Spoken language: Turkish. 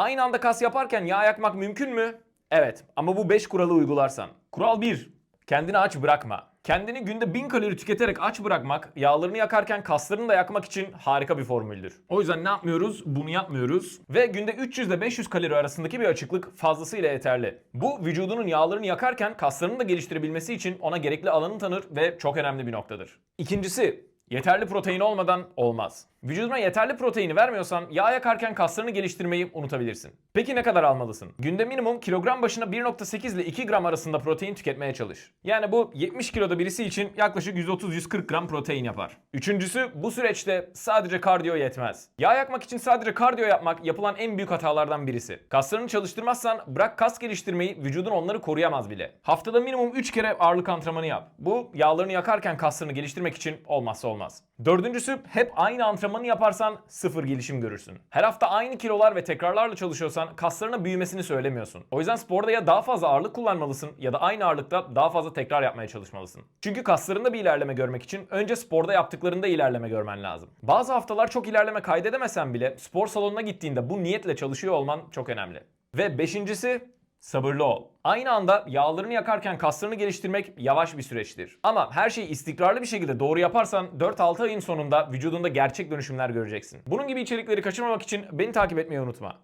Aynı anda kas yaparken yağ yakmak mümkün mü? Evet ama bu 5 kuralı uygularsan. Kural 1. Kendini aç bırakma. Kendini günde 1000 kalori tüketerek aç bırakmak, yağlarını yakarken kaslarını da yakmak için harika bir formüldür. O yüzden ne yapmıyoruz? Bunu yapmıyoruz. Ve günde 300 ile 500 kalori arasındaki bir açıklık fazlasıyla yeterli. Bu vücudunun yağlarını yakarken kaslarını da geliştirebilmesi için ona gerekli alanı tanır ve çok önemli bir noktadır. İkincisi, Yeterli protein olmadan olmaz. Vücuduna yeterli proteini vermiyorsan yağ yakarken kaslarını geliştirmeyi unutabilirsin. Peki ne kadar almalısın? Günde minimum kilogram başına 1.8 ile 2 gram arasında protein tüketmeye çalış. Yani bu 70 kiloda birisi için yaklaşık 130-140 gram protein yapar. Üçüncüsü bu süreçte sadece kardiyo yetmez. Yağ yakmak için sadece kardiyo yapmak yapılan en büyük hatalardan birisi. Kaslarını çalıştırmazsan bırak kas geliştirmeyi vücudun onları koruyamaz bile. Haftada minimum 3 kere ağırlık antrenmanı yap. Bu yağlarını yakarken kaslarını geliştirmek için olmazsa olmaz. Dördüncüsü hep aynı antrenmanı yaparsan sıfır gelişim görürsün. Her hafta aynı kilolar ve tekrarlarla çalışıyorsan kaslarına büyümesini söylemiyorsun. O yüzden sporda ya daha fazla ağırlık kullanmalısın ya da aynı ağırlıkta daha fazla tekrar yapmaya çalışmalısın. Çünkü kaslarında bir ilerleme görmek için önce sporda yaptıklarında ilerleme görmen lazım. Bazı haftalar çok ilerleme kaydedemesen bile spor salonuna gittiğinde bu niyetle çalışıyor olman çok önemli. Ve beşincisi Sabırlı ol. Aynı anda yağlarını yakarken kaslarını geliştirmek yavaş bir süreçtir. Ama her şeyi istikrarlı bir şekilde doğru yaparsan 4-6 ayın sonunda vücudunda gerçek dönüşümler göreceksin. Bunun gibi içerikleri kaçırmamak için beni takip etmeyi unutma.